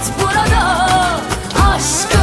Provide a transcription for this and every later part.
Şahit burada Aşkımda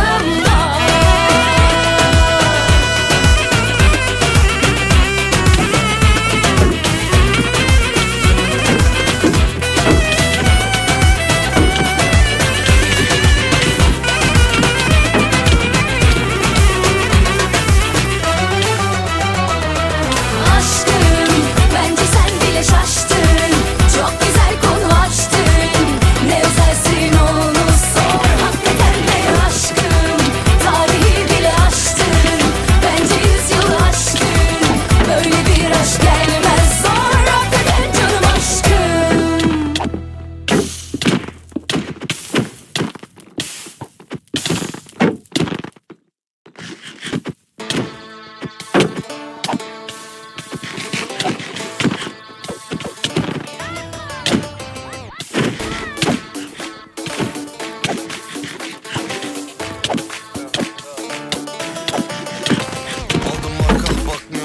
Hashtag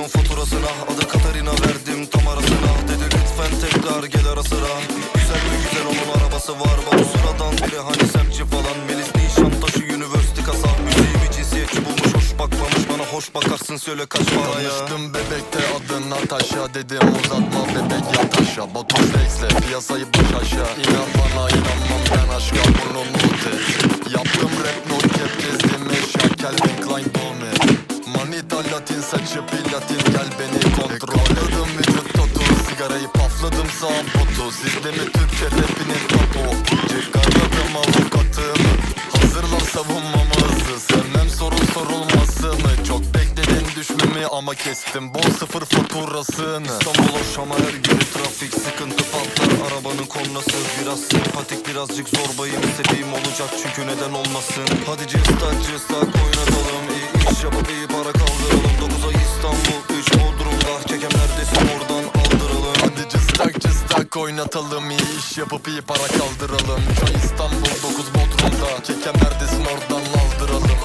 bakmıyorum faturasına Adı Katarina verdim tam arasına. Dedi lütfen tekrar gel ara sıra. Güzel mi güzel onun arabası var. Bak o sıradan biri hani semtçi falan. Melis Nişantaşı Üniversite kasa. Müziğimi cinsiyetçi bulmuş hoş bakmamış. Bana hoş bakarsın söyle kaç paraya. Tanıştım bebekte adın Natasha Dedim uzatma bebek yat aşağı Batu Flex'le piyasayı baş aşağı İnan Manita Latin saçı platin. Gel beni kontrol Kolladım vücut totu sigarayı pafladım. Sağım potu Sizde mi Türkçe rapinin tapu Çıkarladım avukatımı Hazırlan savunmamı hızlı Sevmem sorun sorulmasını Çok bekledin düşmemi ama kestim. Bol sıfır faturasını. İstanbul Şam'a her gün trafik sıkıntı patlar. Arabanın kornası biraz sempatik birazcık zorbayım. İstediğim olacak çünkü neden olmasın? Hadi cıstak cıstak oynatalım iyi iş yapıp iyi para kaldıralım. Çay İstanbul 9 Bodrum'da Çeken neredesin oradan aldıralım.